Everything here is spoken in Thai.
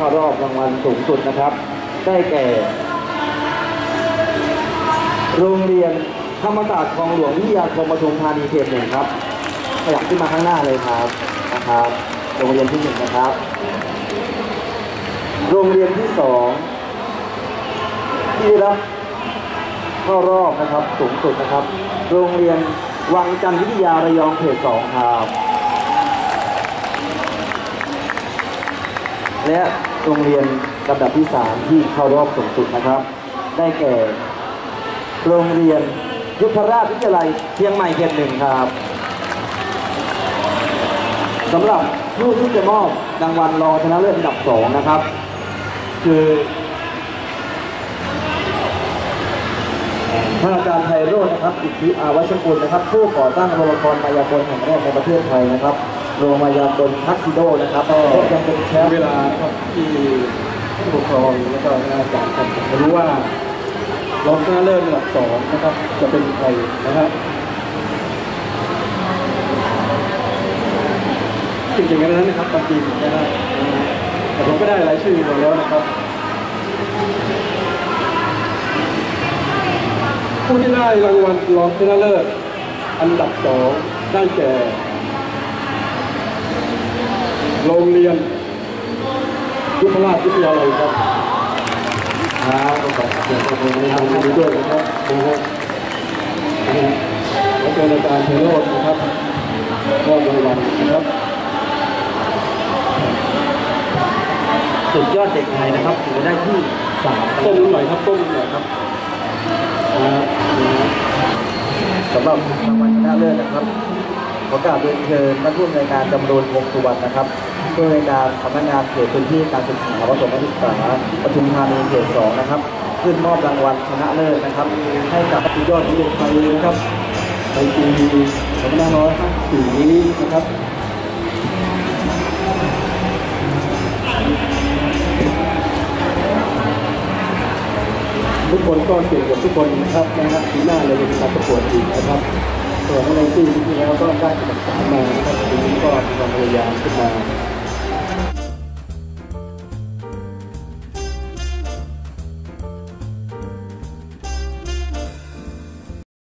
เข้ารอบรางวัลสูงสุดนะครับ ได้แก่ โรงเรียนธรรมศาสตร์คลองหลวงวิทยาคมปทุมธานีเขตหนึ่งครับขยับขึ้นมาข้างหน้าเลยครับนะครับ โรงเรียนที่หนึ่งนะครับ โรงเรียนที่สองที่ได้รับเข้ารอบนะครับสูงสุดนะครับ โรงเรียนวังจันทร์วิทยาระยองเขตสองครับและ โรงเรียนลำดับที่ 3 ที่เข้ารอบสูงสุดนะครับ ได้แก่ โรงเรียนยุพราชวิทยาลัยเชียงใหม่เขตหนึ่งครับสำหรับผู้ที่จะมอบรางวัลรองชนะเลิศอันดับ 2 นะครับ คือท่านอาจารย์ไพโรจน์นะครับ อิทธิอาวัชกุลนะครับ ผู้ก่อตั้งโรงละครมายากลแห่งแรกในประเทศไทยนะครับ โรงมายากลทักซิโดนะครับก็ยังเป็นแชมป์เวลาครับที่ผู้ปกครองแล้วก็อาจารย์ครับจะรู้ว่ารองชนะเลิศระดับสองนะครับ จะเป็นใครนะครับจริงๆนั้นนะครับบางทีผมไม่ได้แต่ผมก็ได้รายชื่อมาแล้วนะครับผู้ที่ได้รางวัลรองชนะเลิศอันดับสองได้แก่ โรงเรียนยุพราชวิทยาลัยครับครับขอบคุณครับขอบคุณทำคดีรับด้วยนะครับนะฮะนะฮะแล้วก็อาจารย์ไพโรจน์นะครับก็รางวัลนะครับ สุดยอดเด็กไทยนะครับถือได้ที่สามนะคต้รับมหน่อยครับต้มหน่อยครับนะฮะนะฮะสำหรับรางวัลชนะเลิศนะครับขอกราบเรียนเชิญท่านผู้อำนวยการจำรูนวงศ์สุวรรณนะครับ ผู้อำนวยการสำนักงานเขตพื้นที่การศึกษาประถมศึกษาปทุมธานีเขตสองนะครับ ขึ้นมอบรางวัลชนะเลิศนะครับ ให้กับสุดยอดที่เด็กไทยนะครับในปี2554นี้นะครับทุกคนก็เก่งกับทุกคนนะครับนะครับปีหน้าเราจะมีการประกวดอีกนะครับส่วนในปีที่แล้วก็ได้อันดับสามมานะครับปีนี้ก็มีความพยายามขึ้นมา